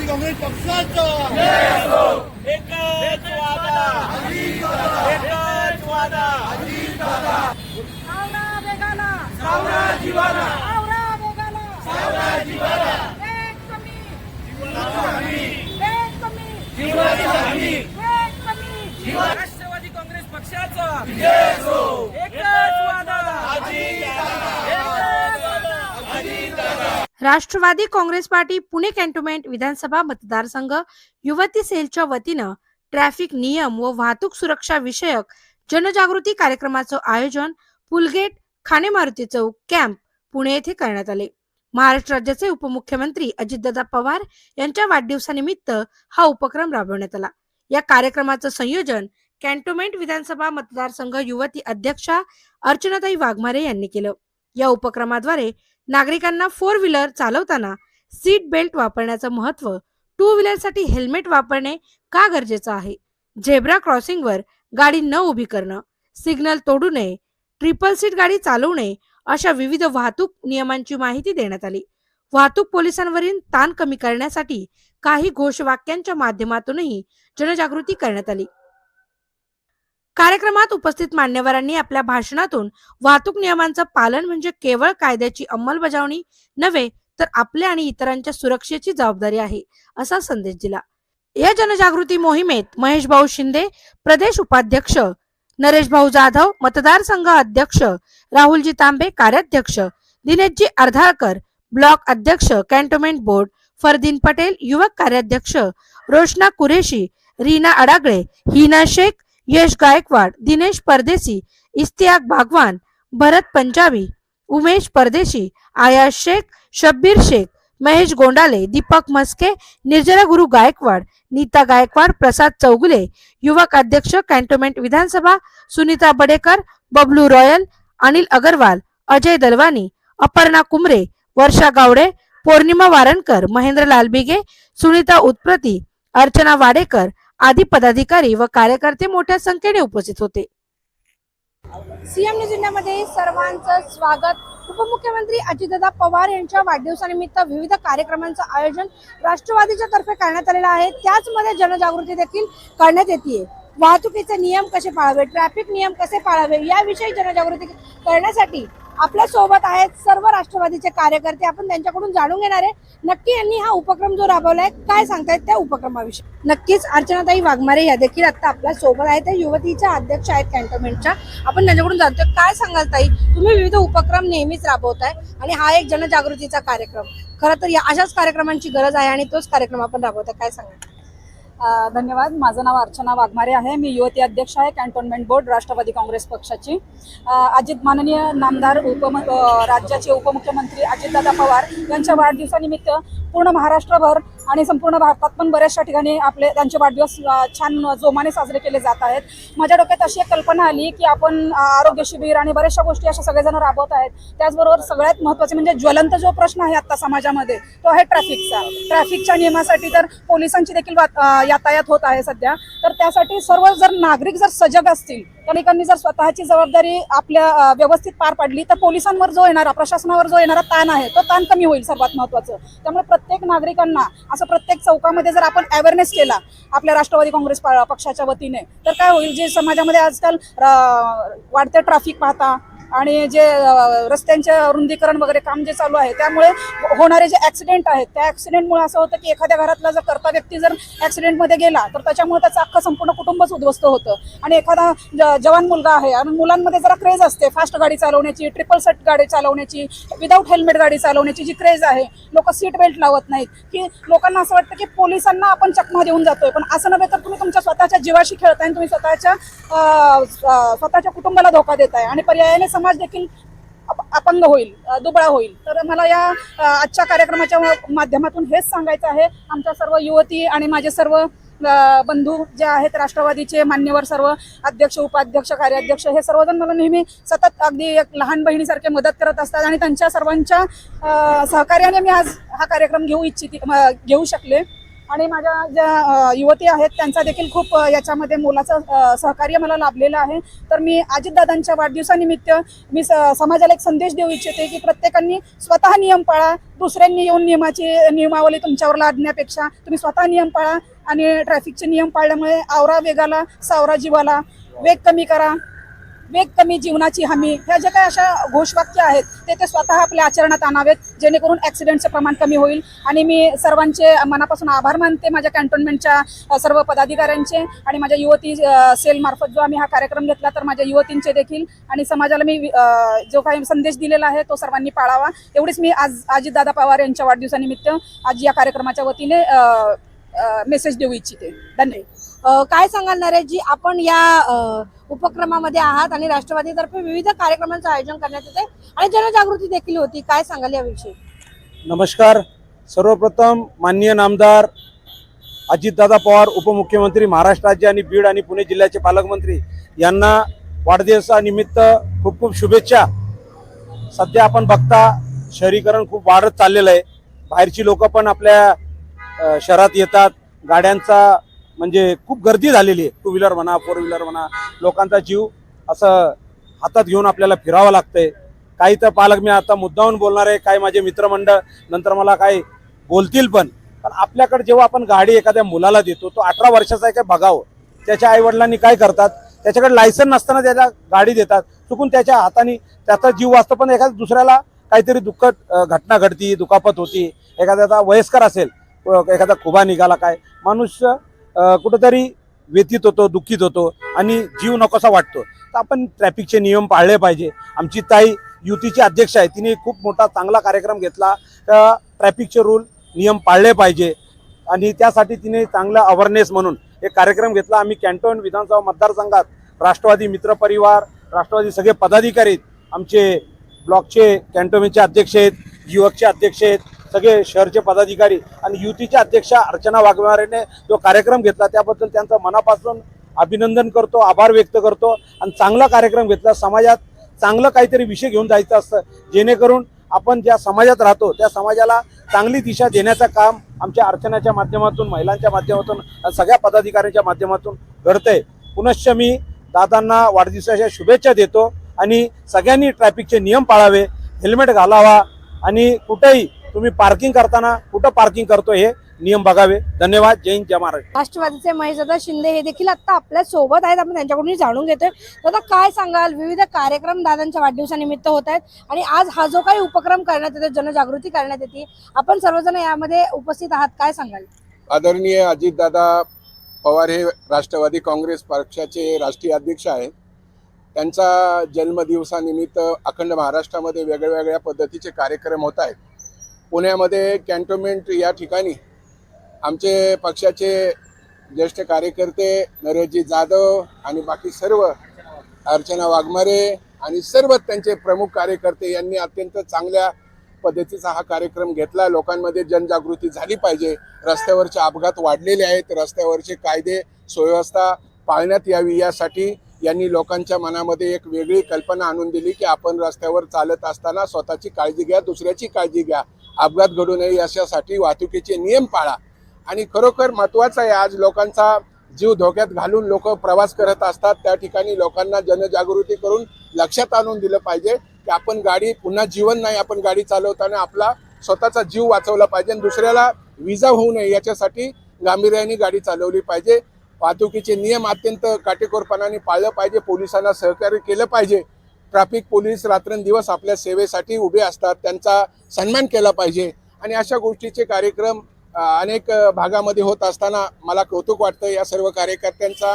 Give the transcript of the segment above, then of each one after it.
राष्ट्रवादी काँग्रेस पक्षाचा. एकच वादा. एकच वादा. वेगाला सावरा जीवाला वेगाला सावरा जीवाला वेग कमी. जीवाची हमी. वेग कमी. जीवाची हमी. वेग कमी. राष्ट्रवादी काँग्रेस पक्षाचा. एकच वादा. एकच वादा Rashtravadi Congress party Pune cantonment विधानसभा मतदारसंघ युवती सेलच्या वतीनं ट्रॅफिक नियम व वाहतूक सुरक्षा विषयक जनजागृती कार्यक्रमाचं आयोजन पुलगेट खाणे मारुती चौक कॅम्प पुणे येथे करण्यात आले. महाराष्ट्र राज्याचे उपमुख्यमंत्री अजितदादा पवार यांच्या वाढदिवसानिमित्त हा उपक्रम राबवण्यात आला. या कार्यक्रमाचं संयोजन कॅन्टोन्मेंट विधानसभा मतदारसंघ युवती अध्यक्षा अर्चनाताई वाघमारे यांनी केलं. या उपक्रमाद्वारे नागरिकांना फोर व्हीलर चालवताना सीट बेल्ट वापरण्याचं महत्त्व टू व्हीलरसाठी हेल्मेट वापरणे का गरजेचं आहे? झेब्रा क्रॉसिंगवर गाडी न उभी करणं सिग्नल तोडू नये ट्रिपल सीट गाडी चालवू नये अशा विविध वाहतूक नियमांची माहिती देण्यात आली. वाहतूक पोलिसांवरील ताण कमी करण्यासाठी काही घोषवाक्यांच्या माध्यमातूनही जनजागृती करण्यात आली. कार्यक्रमात उपस्थित मान्यवरांनी आपल्या भाषणातून वाहतूक नियमांचं पालन म्हणजे केवळ कायद्याची अंमलबजावणी नव्हे तर आपल्या आणि इतरांच्या सुरक्षेची जबाबदारी आहे असा संदेश दिला. या जनजागृती मोहिमेत महेश भाऊ शिंदे प्रदेश उपाध्यक्ष नरेश भाऊ जाधव मतदारसंघ अध्यक्ष राहुलजी तांबे कार्याध्यक्ष दिनेशजी अर्धाळकर ब्लॉक अध्यक्ष कॅन्टोन्मेंट बोर्ड फरदीन पटेल युवक कार्याध्यक्ष रोशना कुरेशी रीना अडागळे हिना शेख यश गायकवाड दिनेश परदेशी इस्तियाक भागवान भरत पंजाबी उमेश परदेशी आयाश शेख शब्बीर शेख महेश गोंडाले दीपक मस्के निर्जरा गुरु गायकवाड नीता गायकवाड प्रसाद चौगुले युवक अध्यक्ष कॅन्टोन्मेंट विधानसभा सुनीता बडेकर बबलू रॉयल अनिल अगरवाल अजय दलवानी अपर्णा कुमरे वर्षा गावडे पौर्णिमा वारणकर महेंद्र लालबिगे सुनीता उत्प्रती अर्चना वाडेकर आदी पदाधिकारी व कार्यकर्ते मोठ्या संख्येने उपस्थित होते. सीएम न्यूज इंडियामध्ये सर्वांचं स्वागत. उपमुख्यमंत्री अजितदादा पवार यांच्या वाढदिवसानिमित्त विविध कार्यक्रमांचं आयोजन राष्ट्रवादीच्या तर्फे करण्यात आलेलं आहे. त्याचमध्ये जनजागृती देखील करण्यात येते वाहतुकीचे नियम कसे पाळावे? ट्रॅफिक नियम कसे पाळावे? याविषयी जनजागृती करण्यासाठी आपल्यासोबत आहेत सर्व राष्ट्रवादीचे कार्यकर्ते. आपण त्यांच्याकडून जाणून घेणार आहे. नक्की यांनी हा उपक्रम जो राबवलाय काय सांगतायत त्या उपक्रमाविषयी? नक्कीच अर्चनाताई वाघमारे या देखील आता आपल्यासोबत आहेत. त्या युवतीच्या अध्यक्ष आहेत कॅन्टोनमेंटच्या. आपण त्यांच्याकडून जाणतोय काय सांगाल ताई? तुम्ही विविध उपक्रम नेहमीच राबवताय आणि हा एक जनजागृतीचा कार्यक्रम. खरं तर या अशाच कार्यक्रमांची गरज आहे आणि तोच कार्यक्रम आपण राबवताय. काय सांगाल? धन्यवाद. माझं नाव अर्चना वाघमारे आहे. मी युवती अध्यक्ष आहे कॅन्टोन्मेंट बोर्ड राष्ट्रवादी काँग्रेस पक्षाची. अजित माननीय नामदार उपम राज्याचे उपमुख्यमंत्री अजितदादा पवार यांच्या वाढदिवसानिमित्त पूर्ण महाराष्ट्रभर आणि संपूर्ण भारतात पण बऱ्याचशा ठिकाणी आपले त्यांचे वाढदिवस छान जोमाने साजरे केले जात आहेत. माझ्या डोक्यात अशी एक कल्पना आली की आपण आरोग्य शिबिर आणि बऱ्याचशा गोष्टी अशा सगळेजण राबवत आहेत. त्याचबरोबर सगळ्यात महत्त्वाचे म्हणजे ज्वलंत जो प्रश्न आहे आता समाजामध्ये तो आहे ट्रॅफिकचा. ट्रॅफिकच्या नियमासाठी तर पोलिसांची देखील वात- यातायात होत आहे सध्या तर त्यासाठी सर्व जर नागरिक जर सजग असतील नागरिकांनी जर स्वतःची जबाबदारी आपल्या व्यवस्थित पार पाडली तर पोलिसांवर जो येणारा प्रशासनावर जो येणारा ताण आहे तो ताण कमी होईल सर्वात महत्त्वाचं. त्यामुळे प्रत्येक नागरिकांना असं प्रत्येक चौकामध्ये जर आपण अवेअरनेस केला आपल्या राष्ट्रवादी काँग्रेस पक्षाच्या वतीने तर काय होईल? जे समाजामध्ये आजकाल अ, वाढते ट्रॅफिक पाहता आणि जे रस्त्यांच्या रस्त्यांचे रुंदीकरण वगैरे काम जे चालू आहे त्यामुळे होणारे जे ऍक्सिडेंट आहेत त्या ऍक्सिडेंटमुळे असं होतं की एखाद्या घरातला जर करता व्यक्ती जर ऍक्सिडेंटमध्ये गेला तर त्याच्यामुळे त्याचं अख्खं संपूर्ण कुटुंबच उद्ध्वस्त होतं. आणि एखादा ज- जवान मुलगा आहे आणि मुलांमध्ये जरा क्रेज असते फास्ट गाडी चालवण्याची ट्रिपल सेट गाडी चालवण्याची विदाऊट हेल्मेट गाडी चालवण्याची जी क्रेज आहे लोक सीट बेल्ट लावत नाहीत. की लोकांना असं वाटतं की पोलिसांना आपण चकमा देऊन जातोय पण असं नव्हे तर तुम्ही तुमच्या स्वतःच्या जीवाशी खेळताय आणि तुम्ही स्वतःच्या स्वतःच्या कुटुंबाला धोका देताय. आणि पर्यायाने समाज देखील अप- अपंग होईल दुबळा होईल. तर मला या आजच्या कार्यक्रमाच्या माध्यमातून हेच सांगायचं आहे. आमच्या सर्व युवती आणि माझे सर्व बंधू जे आहेत राष्ट्रवादीचे मान्यवर सर्व अध्यक्ष उपाध्यक्ष कार्याध्यक्ष हे सर्वजण मला नेहमी सतत अगदी एक लहान बहिणीसारखे मदत करत असतात आणि त्यांच्या सर्वांच्या सहकार्याने मी आज हा कार्यक्रम घेऊ इच्छिते म- घेऊ शकले. आणि माझ्या ज्या युवती आहेत त्यांचा देखील खूप याच्यामध्ये मोलाचं सहकार्य मला लाभलेलं आहे. तर मी अजितदादांच्या वाढदिवसानिमित्त मी स- समाजाला एक संदेश देऊ इच्छिते की प्रत्येकांनी स्वतः नियम पाळा. दुसऱ्यांनी येऊन नियमाची नियमावली तुमच्यावर लादण्यापेक्षा तुम्ही स्वतः नियम पाळा. आणि ट्रॅफिकचे नियम पाळल्यामुळे आवरा वेगाला सावरा जीवाला वेग कमी करा. वेग कमी जीवनाची हमी. ह्या ज्या काही अशा घोषवाक्य आहेत ते ते स्वतः आपल्या आचरणात आणावेत जेणेकरून ॲक्सिडेंटचं प्रमाण कमी होईल. आणि मी सर्वांचे मनापासून आभार मानते माझ्या कॅन्टोन्मेंटच्या सर्व पदाधिकाऱ्यांचे आणि माझ्या युवती सेलमार्फत जो आम्ही हा कार्यक्रम घेतला तर माझ्या युवतींचे देखील. आणि समाजाला मी जो काही संदेश दिलेला आहे तो सर्वांनी पाळावा. एवढीच मी आज अजितदादा पवार यांच्या वाढदिवसानिमित्त आज या कार्यक्रमाच्या वतीने मेसेज देऊ इच्छिते. धन्यवाद. काय सांगाल नरेशजी? आपण या उपक्रमामध्ये आहात आणि राष्ट्रवादीतर्फे विविध कार्यक्रमांचं आयोजन करण्यात येते आणि जनजागृती देखील होती. काय सांगाल याविषयी? नमस्कार. सर्वप्रथम माननीय नामदार अजितदादा पवार उपमुख्यमंत्री महाराष्ट्र राज्य आणि बीड आणि पुणे जिल्ह्याचे पालकमंत्री यांना वाढदिवसानिमित्त खूप खूप शुभेच्छा. सध्या आपण बघता शहरीकरण खूप वाढत चाललेलं आहे. बाहेरची लोक पण आपल्या शहरात येतात. गाड्यांचा म्हणजे खूप गर्दी झालेली आहे. टू व्हीलर म्हणा फोर व्हीलर म्हणा लोकांचा जीव असं हातात घेऊन आपल्याला फिरावं लागतंय. काही तर पालक मी आता मुद्दाहून बोलणार आहे काही माझे मित्रमंडळ नंतर मला काही बोलतील पण. पण आपल्याकडे जेव्हा आपण गाडी एखाद्या मुलाला देतो तो अठरा वर्षाचा आहे काय बघावं. त्याच्या आईवडिलांनी काय करतात? त्याच्याकडे लायसन नसताना त्याला गाडी देतात. चुकून त्याच्या हाताने त्याचा जीव वाचतो पण एखाद्या दुसऱ्याला काहीतरी दुःखद घटना घडती दुखापत होती. एखाद्याचा वयस्कर असेल एखादा खुबा निघाला काय. मनुष्य कुठंतरी व्यतीत होतो दुःखित होतो आणि जीव नकोसा वाटतो. तर आपण ट्रॅफिकचे नियम पाळले पाहिजे. आमची ताई युतीची अध्यक्ष आहे. तिने खूप मोठा चांगला कार्यक्रम घेतला. तर ट्रॅफिकचे रूल नियम पाळले पाहिजे. आणि त्यासाठी तिने चांगला अवेअरनेस म्हणून एक कार्यक्रम घेतला. आम्ही कॅन्टोन विधानसभा मतदारसंघात राष्ट्रवादी मित्रपरिवार राष्ट्रवादी सगळे पदाधिकारी आमचे ब्लॉकचे कॅन्टोमेंटचे अध्यक्ष आहेत युवकचे अध्यक्ष आहेत. सगळे शहरचे पदाधिकारी आणि युतीच्या अध्यक्षा अर्चना वाघमारेने जो कार्यक्रम घेतला त्याबद्दल त्यांचं मनापासून अभिनंदन करतो आभार व्यक्त करतो आणि चांगला कार्यक्रम घेतला. समाजात चांगलं काहीतरी विषय घेऊन जायचं असतं. जेणेकरून आपण ज्या समाजात राहतो त्या समाजाला चांगली दिशा देण्याचं काम आमच्या अर्चनाच्या माध्यमातून महिलांच्या माध्यमातून सगळ्या पदाधिकाऱ्यांच्या माध्यमातून घडतंय. पुनश्च मी दादांना वाढदिवसाच्या शुभेच्छा देतो आणि सगळ्यांनी ट्रॅफिकचे नियम पाळावे हेल्मेट घालावा आणि कुठेही तुम्ही पार्किंग करताना कुठं पार्किंग करतो हे नियम बघावे. धन्यवाद. जय हिंद जय महाराष्ट्र. राष्ट्रवादीचे महेशदादा शिंदे हे देखील आता आपल्यासोबत आहेत. आपण त्यांच्याकडून जाणून घेतोय. दादा काय सांगाल? विविध कार्यक्रम दादांच्या वाढदिवसानिमित्त होत आहेत आणि आज हा जो काही उपक्रम करण्यात येतो जनजागृती करण्यात येते आपण सर्वजण यामध्ये उपस्थित आहात. काय सांगाल? आदरणीय अजितदादा पवार हे राष्ट्रवादी काँग्रेस पक्षाचे राष्ट्रीय अध्यक्ष आहेत. त्यांचा जन्मदिवसानिमित्त अखंड महाराष्ट्रामध्ये वेगळ्या वेगळ्या पद्धतीचे कार्यक्रम होत आहेत. पुण्यामध्ये कॅन्टोन्मेंट या ठिकाणी आमचे पक्षाचे ज्येष्ठ कार्यकर्ते नरेशजी जाधव आणि बाकी सर्व अर्चना वाघमारे आणि सर्व त्यांचे प्रमुख कार्यकर्ते यांनी अत्यंत चांगल्या पद्धतीचा हा कार्यक्रम घेतला. लोकांमध्ये जनजागृती झाली पाहिजे. रस्त्यावरचे अपघात वाढलेले आहेत. रस्त्यावरचे कायदे सुव्यवस्था पाळण्यात यावी यासाठी यांनी लोकांच्या मनामध्ये एक वेगळी कल्पना आणून दिली की आपण रस्त्यावर चालत असताना स्वतःची काळजी घ्या दुसऱ्याची काळजी घ्या. अपघात घडू नये याच्यासाठी वाहतुकीचे नियम पाळा. आणि खरोखर महत्त्वाचं आहे आज लोकांचा जीव धोक्यात घालून लोक प्रवास करत असतात त्या ठिकाणी लोकांना जनजागृती करून लक्षात आणून दिलं पाहिजे की आपण गाडी पुन्हा जीवन नाही आपण गाडी चालवताना आपला स्वतःचा जीव वाचवला पाहिजे आणि दुसऱ्याला विजा होऊ नये याच्यासाठी गांभीर्याने गाडी चालवली पाहिजे. वाहतुकीचे नियम अत्यंत काटेकोरपणाने पाळलं पाहिजे पोलिसांना सहकार्य केलं पाहिजे. ट्रॅफिक पोलीस रात्रंदिवस आपल्या सेवेसाठी उभे असतात त्यांचा सन्मान केला पाहिजे. आणि अशा गोष्टीचे कार्यक्रम अनेक भागामध्ये होत असताना मला कौतुक वाटतं. या सर्व कार्यकर्त्यांचा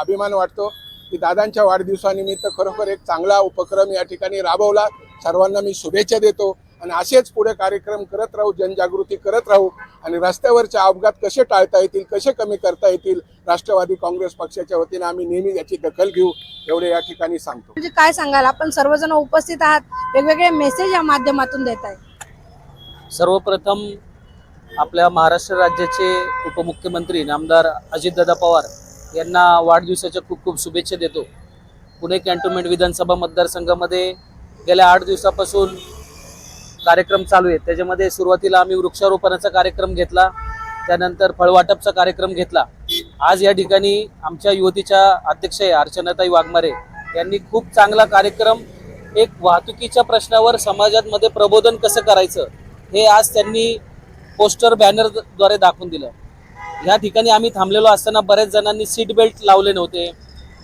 अभिमान वाटतो की दादांच्या वाढदिवसानिमित्त खरोखर एक चांगला उपक्रम या ठिकाणी राबवला. सर्वांना मी शुभेच्छा देतो. आणि असेच पुढे कार्यक्रम करत राहू जनजागृती करत राहू आणि रस्त्यावरचे अपघात कसे टाळता येतील कसे कमी करता येतील राष्ट्रवादी काँग्रेस पक्षाच्या वतीने आम्ही नेहमी याची दखल घेऊ एवढे या ठिकाणी सांगतो. म्हणजे काय सांगाल? आपण सर्वजण उपस्थित आहात वेगवेगळे मेसेज या माध्यमातून देत आहे सर्वप्रथम आपल्या महाराष्ट्र राज्याचे उपमुख्यमंत्री नामदार अजितदादा पवार यांना वाढदिवसाच्या खूप खूप शुभेच्छा देतो. पुणे कॅन्टोन्मेंट विधानसभा मतदारसंघामध्ये गेल्या आठ दिवसापासून कार्यक्रम चालू आहेत. त्याच्यामध्ये सुरुवातीला आम्ही वृक्षारोपणाचा कार्यक्रम घेतला त्यानंतर फळवाटपचा कार्यक्रम घेतला. आज या ठिकाणी आमच्या युवतीच्या अध्यक्ष आहे अर्चनाताई वाघमारे यांनी खूप चांगला कार्यक्रम एक वाहतुकीच्या प्रश्नावर समाजामध्ये प्रबोधन कसं करायचं हे आज त्यांनी पोस्टर बॅनरद्वारे दाखवून दिलं. या ठिकाणी आम्ही थांबलेलो असताना बऱ्याच जणांनी सीट बेल्ट लावले नव्हते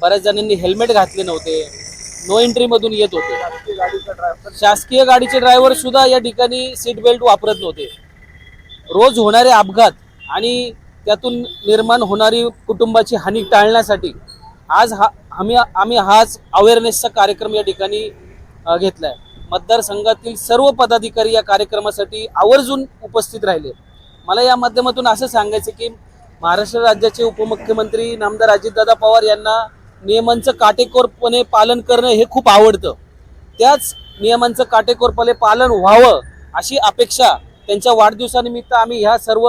बऱ्याच जणांनी हेल्मेट घातले नव्हते. नो एंट्री मधून येत होते. शासकीय गाडीचे ड्रायव्हर सुद्धा या ठिकाणी सीट बेल्ट वापरत नव्हते. रोज होणारे अपघात आणि त्यातून निर्माण होणारी कुटुंबाची हानी टाळण्यासाठी आज हा आम्ही आम्ही हाच अवेअरनेसचा कार्यक्रम या ठिकाणी अ, घेतलाय. मतदारसंघातील सर्व पदाधिकारी या कार्यक्रमासाठी आवर्जून उपस्थित राहिले. मला या माध्यमातून असं सांगायचं की महाराष्ट्र राज्याचे उपमुख्यमंत्री नामदार अजितदादा पवार यांना नियमांचं काटेकोरपणे पालन करणं हे खूप आवडतं. त्याच नियमांचं काटेकोरपणे पालन व्हावं अशी अपेक्षा त्यांच्या वाढदिवसानिमित्त आम्ही ह्या सर्व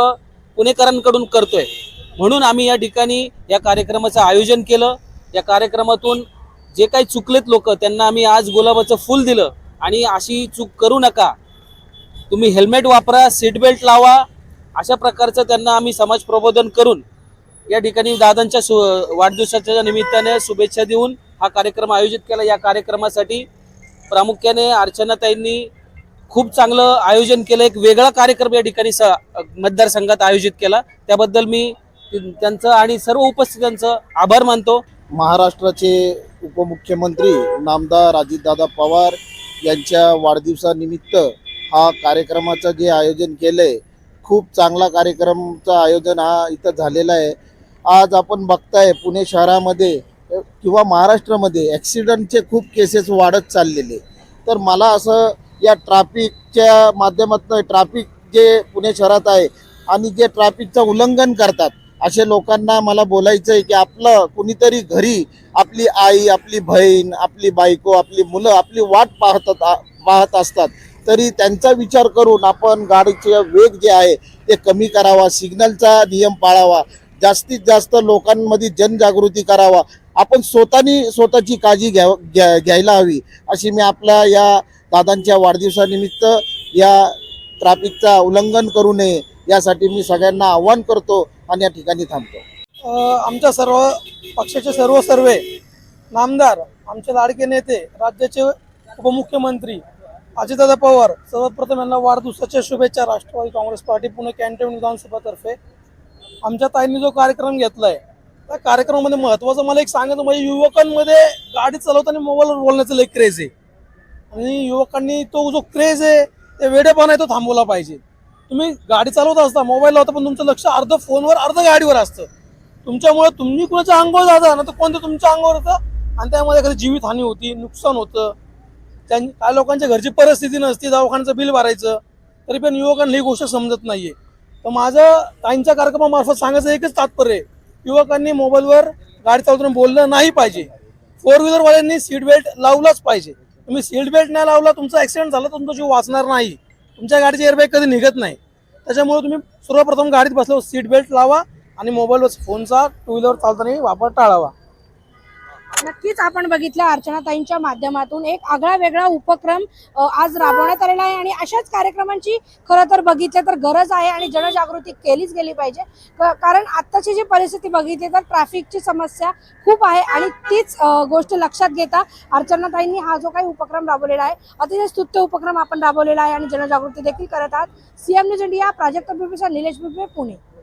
पुणेकरांकडून करतोय. म्हणून आम्ही या ठिकाणी या कार्यक्रमाचं आयोजन केलं. या कार्यक्रमातून जे काही चुकलेत लोक त्यांना आम्ही आज गुलाबाचं फुल दिलं. आणि अशी चूक करू नका. तुम्ही हेल्मेट वापरा सीट बेल्ट लावा. अशा प्रकारचं त्यांना आम्ही समाज प्रबोधन करून या ठिकाणी दादांच्या सु वाढदिवसाच्या निमित्ताने शुभेच्छा देऊन हा कार्यक्रम आयोजित केला. या कार्यक्रमासाठी प्रामुख्याने अर्चनाताईंनी खूप चांगलं आयोजन केलं. एक वेगळा कार्यक्रम या ठिकाणी स मतदारसंघात आयोजित केला. त्याबद्दल मी त्यांचं आणि सर्व उपस्थितांचं आभार मानतो. महाराष्ट्राचे उपमुख्यमंत्री नामदार अजितदादा पवार यांच्या वाढदिवसानिमित्त हा कार्यक्रमाचं जे आयोजन केलं आहे खूप चांगला कार्यक्रमचं आयोजन हा इथं झालेला आहे. आज आपण बघताय पुणे शहरामध्ये किंवा महाराष्ट्रामध्ये ॲक्सिडंटचे खूप केसेस वाढत चाललेले. तर मला असं या ट्रॅफिकच्या माध्यमातून ट्रॅफिक जे पुणे शहरात आहे आणि जे ट्रॅफिकचं उल्लंघन करतात असे लोकांना मला बोलायचं आहे की आपलं कुणीतरी घरी आपली आई आपली बहीण आपली बायको आपली मुलं आपली वाट पाहतात पाहत असतात. तरी त्यांचा विचार करून आपण गाडीचे वेग जे आहे ते कमी करावा सिग्नलचा नियम पाळावा. जास्तीत जास्त लोकांमध्ये जनजागृती करावा. आपण स्वतःनी स्वतःची काळजी घ्या घ्या घ्यायला हवी. अशी मी आपल्या या दादांच्या वाढदिवसानिमित्त या ट्रॅफिकचा उल्लंघन करू नये यासाठी मी सगळ्यांना आव्हान करतो आणि या ठिकाणी थांबतो. आमच्या सर्व पक्षाचे सर्व सर्वे नामदार आमचे लाडके नेते राज्याचे उपमुख्यमंत्री अजितदादा पवार सर्वप्रथम यांना वाढदिवसाच्या शुभेच्छा Rashtravadi Congress party Pune cantonment विधानसभातर्फे आमच्या ताईंनी जो कार्यक्रम घेतलाय त्या कार्यक्रमामध्ये महत्वाचं मला एक सांगायचं म्हणजे युवकांमध्ये गाडी चालवताना मोबाईलवर बोलण्याचं लई क्रेज आहे. आणि युवकांनी तो जो क्रेज आहे ते वेडेपणा आहे तो थांबवला पाहिजे. तुम्ही गाडी चालवत असता मोबाईल लावता पण तुमचं लक्ष अर्ध फोनवर अर्ध गाडीवर असतं. तुमच्यामुळे तुम्ही कुणाच्या अंगावर जाता ना तर कोणतं तुमच्या अंगावर होतं? आणि त्यामध्ये एखादी जीवितहानी होती नुकसान होतं. त्यां काय लोकांच्या घरची परिस्थिती नसती दवाखान्याचं बिल भरायचं तरी पण युवकांना ही गोष्ट समजत नाहीये. तर माझं ताईंच्या कार्यक्रमामार्फत सांगायचं एकच तात्पर्य आहे युवकांनी मोबाईलवर गाडी चालवताना बोललं नाही पाहिजे. फोर व्हीलरवाल्यांनी सीट बेल्ट लावलाच पाहिजे. तुम्ही सीट बेल्ट नाही लावला तुमचा ॲक्सिडेंट झाला तर तुमचा जीव वाचणार नाही. तुमच्या गाडीचे एअरबॅग कधी निघत नाही. त्याच्यामुळे तुम्ही सर्वप्रथम गाडीत बसल्यावर सीट बेल्ट लावा आणि मोबाईलवर फोनचा टू व्हीलर चालताना वापर टाळावा. नक्कीच आपण बघितलं अर्चनाताईंच्या माध्यमातून एक आगळा वेगळा उपक्रम आज राबवण्यात आलेला आहे आणि अशाच कार्यक्रमांची खरं तर बघितलं तर गरज आहे आणि जनजागृती केलीच गेली पाहिजे. क- कारण आत्ताची जी परिस्थिती बघितली तर ट्रॅफिकची समस्या खूप आहे आणि तीच गोष्ट लक्षात घेता अर्चनाताईंनी हा जो काही उपक्रम राबवलेला आहे अतिशय स्तुत्य उपक्रम आपण राबवलेला आहे आणि जनजागृती देखील करत आहात. सीएम न्यूज इंडिया प्राजक्त बिपिसा निलेश बिपे पुणे.